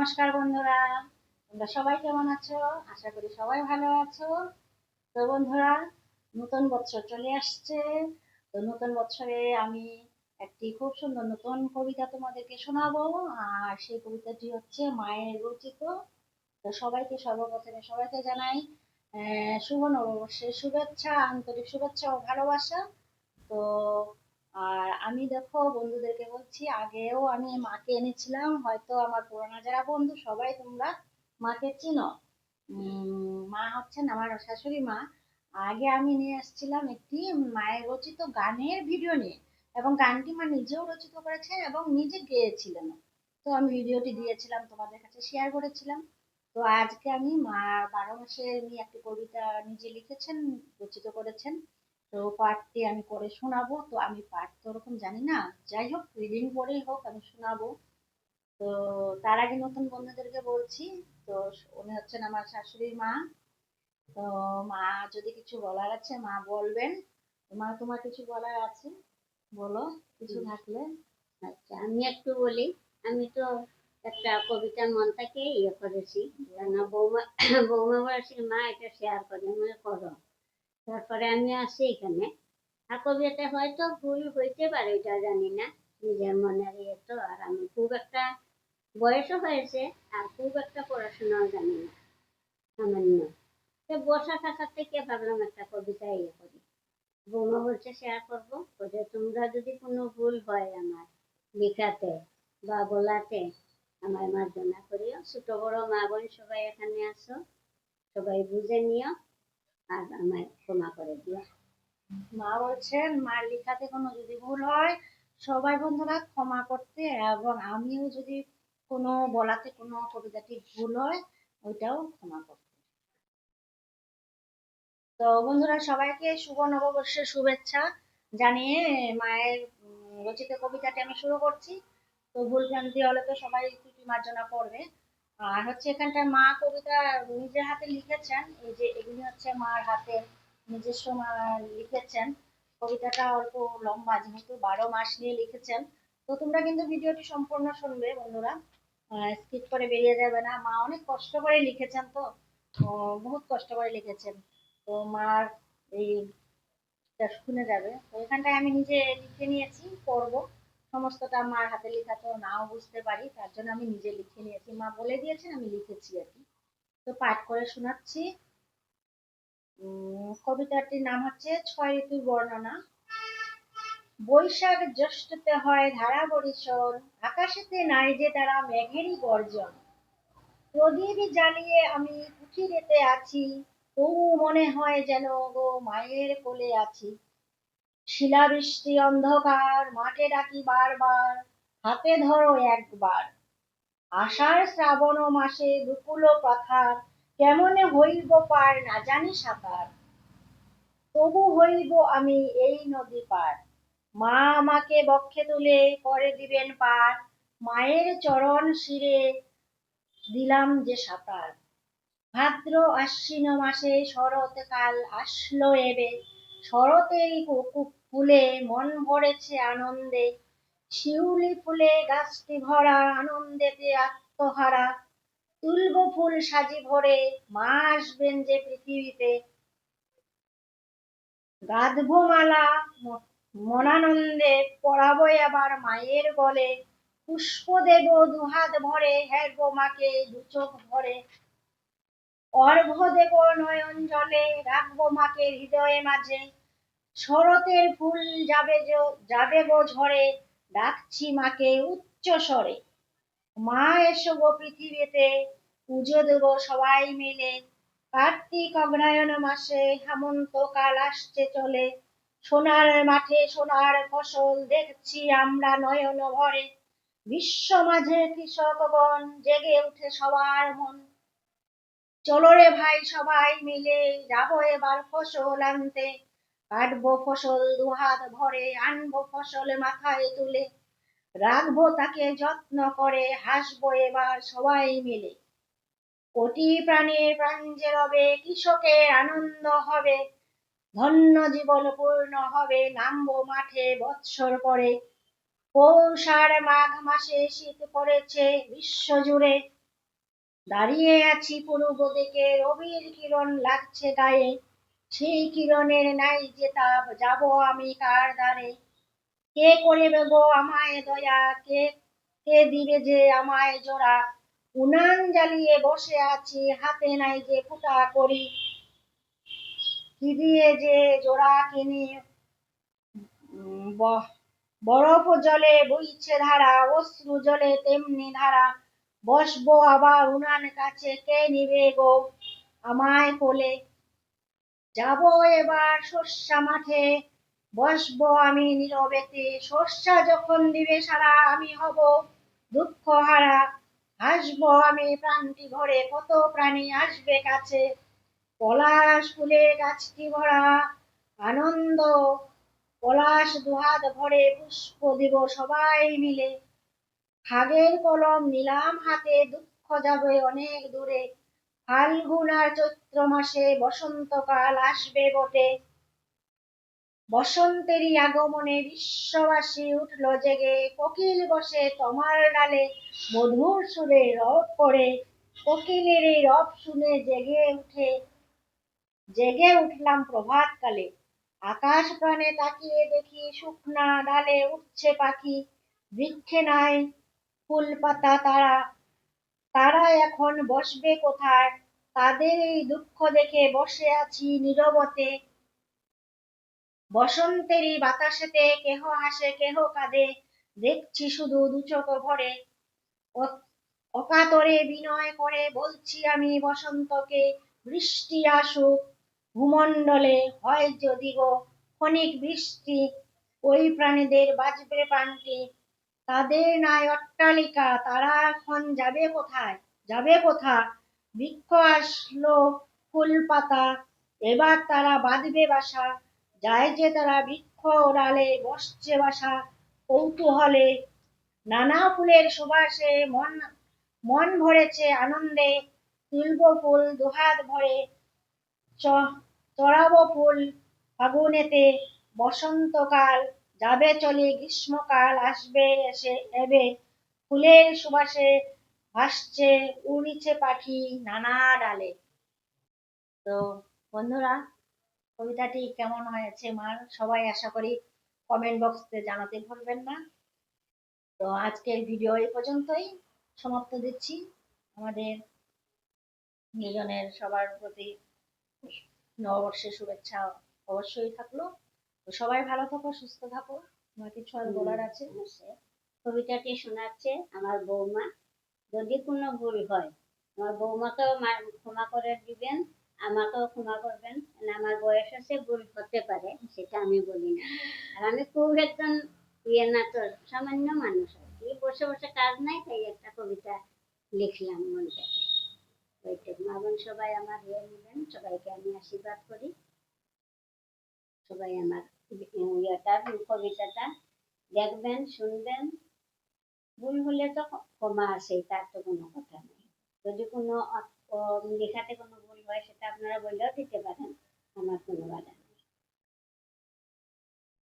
নমস্কার বন্ধুরা, তোমরা সবাই কেমন আছো? আশা করি সবাই ভালো আছো। তো বন্ধুরা, নতুন বছর চলে আসছে। তো নতুন বছরে আমি একটি খুব সুন্দর নতুন কবিতা তোমাদেরকে শোনাবো, আর সেই কবিতাটি হচ্ছে মায়ের রচিত। তো সবাইকে সর্বপ্রথমে সবাইকে জানাই শুভ নববর্ষের শুভেচ্ছা, আন্তরিক শুভেচ্ছা ও ভালোবাসা। তো আর আমি দেখো বন্ধুদেরকে বলছি, আগেও আমি মাকে এনেছিলাম, হয়তো আমার পুরোনো যারা বন্ধু সবাই তোমরা মাকে চিনো। মা হচ্ছেন আমার শাশুড়ি মা। আগে আমি নিয়ে এসেছিলাম একটি মায়ের রচিত গানের ভিডিও নিয়ে এবং গানটি মা নিজেও রচিত করেছেন এবং নিজে গেয়েছিলেন। তো আমি ভিডিওটি দিয়েছিলাম, তোমাদের কাছে শেয়ার করেছিলাম। তো আজকে আমি মা বারো মাসে নিয়ে একটি কবিতা নিজে লিখেছেন, রচিত করেছেন। তো পাঠটি আমি করে শোনাবো। তো আমি পাঠ তো ওরকম জানি না। যাই হোক রিডিং করেই হোক আমি শোনাবো। তো তার আগে নতুন বন্ধুদেরকে বলছি তো উনি হচ্ছেন আমার শাশুড়ির মা। তো মা যদি কিছু বলার আছে মা বলবেন। মা তোমার কিছু বলার আছে? বলো কিছু থাকলে। আচ্ছা আমি একটু বলি। আমি তো একটা কবিতা মন থেকে ইয়ে করেছি। বৌমা বৌমা বলেছে মা এটা শেয়ার করে আমি করো। তারপরে আমি আসি এখানে। আর কবিতা হয়তো ভুল হইতে পারে এটা জানি না। নিজের মনের ইয়ে তো, আর আমি খুব একটা বয়সও হয়েছে, আর খুব একটা পড়াশোনাও জানি না। সামান্য। তো বসা থাকার থেকে ভাবলাম একটা কবিতা ইয়ে করি। বৌমা বলছে শেয়ার করব। বলছে, তোমরা যদি কোনো ভুল হয় আমার লেখাতে বা বলাতে আমার মার্জনা করিও। ছোট বড় মা বোন সবাই এখানে আসো। সবাই বুঝে নিও। আর আমায় ক্ষমা করে দিও। মা বলছেন, মার লেখাতে কোনো যদি ভুল হয়, সবাই বন্ধুরা ক্ষমা করতে এবং আমিও যদি কোনো বলাতে কোনো কবিতাটি ভুল হয়, ওইটাও ক্ষমা করতে। তো বন্ধুরা, সবাইকে শুভ নববর্ষের শুভেচ্ছা জানিয়ে মায়ের রচিত কবিতাটি আমি শুরু করছি। তো ভুল ভ্রান্তি হলে তো সবাই মার্জনা করবে। আর হচ্ছে এখানটায় মা কবিতা নিজের হাতে লিখেছেন। এই যে এগুলি হচ্ছে মার হাতে নিজস্ব মা লিখেছেন। কবিতাটা অল্প লম্বা, যেহেতু বারো মাস নিয়ে লিখেছেন। তো তোমরা কিন্তু ভিডিওটি সম্পূর্ণ শুনবে বন্ধুরা। স্কিপ করে বেরিয়ে যাবে না। মা অনেক কষ্ট করে লিখেছেন তো। বহুত কষ্ট করে লিখেছেন। তো মার এই শুনে যাবে। তো এখানটায় আমি নিজে লিখে নিয়েছি, পড়ব। সমস্তটা মার হাতে লেখা তো নাও বুঝতে পারি, তার জন্য আমি নিজে লিখে নিয়েছি। মা বলে দিয়েছেন, আমি লিখেছি আর কি। তো পাঠ করে শোনাচ্ছি। কবিতাটির নাম হচ্ছে ছয় ঋতুর বর্ণনা। বৈশাখ জ্যৈষ্ঠতে হয় ধারা বরিশন আকাশেতে নাই যে তারা মেঘেরই গর্জন। প্রদীপ জ্বালিয়ে আমি কুঠিরেতে আছি, তবু মনে হয় যেন গো মায়ের কোলে আছি। শিলাবৃষ্টি অন্ধকার, মাঠে ডাকি বারবার, হাতে ধরো একবার। আষাঢ় শ্রাবণ মাসে দুকুল পাথার কেমনে হইব পার না জানি সাঁতার। তবু হইব আমি এই নদী পার। মা আমাকে বক্ষে তুলে করে দিবেন পার। মায়ের চরণ শিরে দিলাম যে সাঁতার। ভাদ্র আশ্বিন মাসে শরৎ কাল আসলো এবে। শরতের কুকু- ফুলে মন ভরেছে আনন্দে। শিউলি ফুলে গাছটি ভরা, আনন্দেতে আত্মহারা। তুলব ফুল সাজি ভরে, মা আসবেন যে পৃথিবীতে। গাঁথবো মালা মনানন্দে পড়াবো আবার মায়ের বলে। পুষ্প দেব দুহাত ভরে হেরবো মাকে দু চোখ ভরে। অর্ঘ দেব নয়ন জলে, রাখব মাকে হৃদয়ে মাঝে। শরতের ফুল যাবে যাবে গো ঝরে ডাকছি মাকে উচ্চ স্বরে। মা এসো গো পৃথিবীতে, পুজো দেব সবাই মিলে। কার্তিক অগ্রায়ণ মাসে হেমন্ত কাল আসছে চলে। সোনার মাঠে সোনার ফসল দেখছি আমরা নয়ন ভরে। বিশ্ব মাঝে কৃষকগণ জেগে উঠে সবার মন। চলো রে ভাই সবাই মিলে, যাব এবার ফসল আনতে। কাটবো ফসল, দুহাত ভরে আনব ফসল মাথায় তুলে। রাখব তাকে যত্ন করে, হাসবো এবার সবাই মিলে। কোটি প্রাণীর প্রাণ যে রবে, কৃষকের আনন্দ হবে। ধন্য জীবন পূর্ণ হবে, নামবো মাঠে বৎসর পরে। পৌষ আর মাঘ মাসে শীত পড়েছে বিশ্ব জুড়ে দাঁড়িয়ে আছি পূর্ব দিকে, রবির কিরণ লাগছে গায়ে। সেই কিরণের নাই যে তাপ যাব আমি কার দ্বারে? কে করিবে গো আমায় দয়া? কে কে দিবে যে আমায় জোড়া? উনান জ্বালিয়ে বসে আছি, হাতে নাই যে ফুটা করি কি দিয়ে যে জোড়া কিনি? বরফ জলে বইছে ধারা, অশ্রু জলে তেমনি ধারা। বসবো আবার উনান কাছে, কে নিবে গো আমায় কোলে? যাব এবার শস্যা মাঠে। বসবো আমি নীরবেতে শস্যা যখন দিবে সারা আমি হব দুঃখ হারা। হাসবো আমি প্রাণটি ভরে, কত প্রাণী আসবে কাছে? পলাশ ফুলে গাছটি ভরা, আনন্দ। পলাশ দুহাত ভরে পুষ্প দিব সবাই মিলে। হাগের কলম নিলাম হাতে, দুঃখ যাবে অনেক দূরে। ফাল্গুন আর চৈত্র মাসে বসন্তকাল আসবে বটে। বসন্তেরই আগমনে বিশ্ববাসী উঠল জেগে, কোকিল বসে তোমার ডালে, মধুর সুরে রব করে। কোকিলের এই রব শুনে জেগে উঠে, জেগে উঠলাম প্রভাতকালে। আকাশ প্রাণে তাকিয়ে দেখি শুকনা ডালে উঠছে পাখি। বৃক্ষে নাই ফুল পাতা তারা তারা এখন বসবে কোথায়? তাদের এই দুঃখ দেখে বসে আছি নীরবতে। বসন্তেরই বাতাসেতে কেহ হাসে, কেহ কাঁদে। দেখছি শুধু দুচোখ ভরে। অকাতরে বিনয় করে বলছি আমি বসন্তকে, বৃষ্টি আসুক। ভূমণ্ডলে হয় যদি গো, ক্ষণিক বৃষ্টি। ওই প্রাণীদের বাঁচবে প্রাণটি। তাদের নাই অট্টালিকা, তারা এখন যাবে কোথায়? যাবে কোথা বৃক্ষ আসলো ফুল পাতা, এবার তারা বাঁধবে বাসা। যায় যে তারা বৃক্ষ ডালে বসছে বাসা কৌতূহলে। নানা ফুলের সুবাসে মন মন ভরেছে আনন্দে। তুলব ফুল, দুহাত ভরে চড়াবো ফুল ফাগুনেতে। বসন্তকাল যাবে চলে, গ্রীষ্মকাল আসবে, এসে এবে ফুলের সুবাসে ভাসছে, উড়িছে পাখি নানা ডালে। তো বন্ধুরা, কবিতাটি কেমন হয়েছে মার? সবাই আশা করি কমেন্ট বক্সে জানাতে ভুলবেন না। তো আজকের ভিডিও এই পর্যন্তই। সমাপ্ত দিচ্ছি। আমাদের নিজনের সবার প্রতি নববর্ষের শুভেচ্ছা অবশ্যই থাকল। তো সবাই ভালো থাকো সুস্থ থাকো। আমার কিছু আর বলার আছে? কবিতাটি শোনাচ্ছে আমার বৌমা। যদি কোনো ভুল হয় আমার বৌমাকেও ক্ষমা করে দিবেন আমাকেও ক্ষমা করবেন। আমার বয়স আছে ভুল হতে পারে সেটা আমি বলি না। আর আমি খুব একজন ইয়ে না তো সামান্য মানুষ আর কি। বসে বসে কাজ নাই তাই একটা কবিতা লিখলাম মন থেকে ওইটুকু মা বোন সবাই আমার ইয়ে নেবেন সবাইকে আমি আশীর্বাদ করি। সবাই আমার ইয়েটা, কবিতাটা দেখবেন, শুনবেন। ভুল হলে তো ক্ষমা আছে তার তো কোনো কথা নেই। যদি কোনো লেখাতে কোনো ভুল হয়, সেটা আপনারা বললেও দিতে পারেন আমার কোনো বাধা